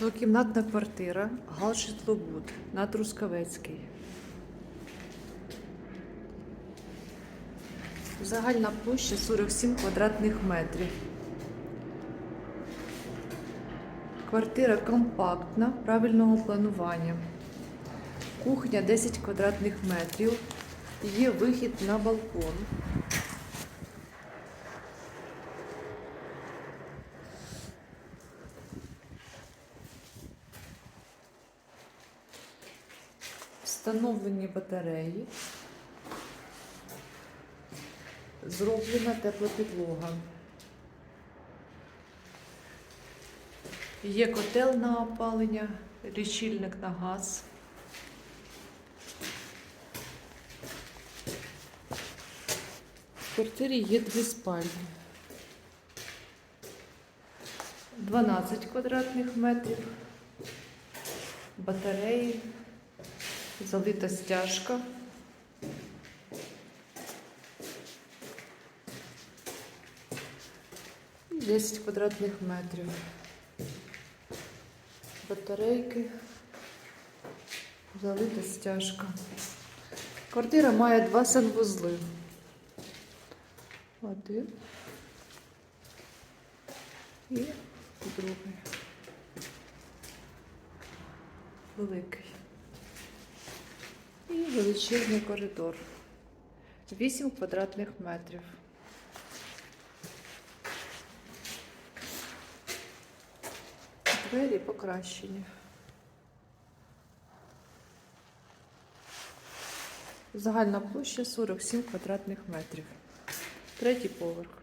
Двокімнатна квартира, Галжитлобуд на Трускавецький. Загальна площа 47 квадратних метрів. Квартира компактна, правильного планування. Кухня 10 квадратних метрів. Є вихід на балкон. Встановлені батареї. Зроблена тепла підлога. Є котел на опалення, лічильник на газ. В квартирі є дві спальні. 12 квадратних метрів, батареї, залита стяжка. 10 квадратних метрів. Батарейки, залита стяжка. Квартира має два санвузли. Один і другий. Великий. І величезний коридор. 8 квадратних метрів. Двері покращені. Загальна площа 47 квадратних метрів. Третій поверх.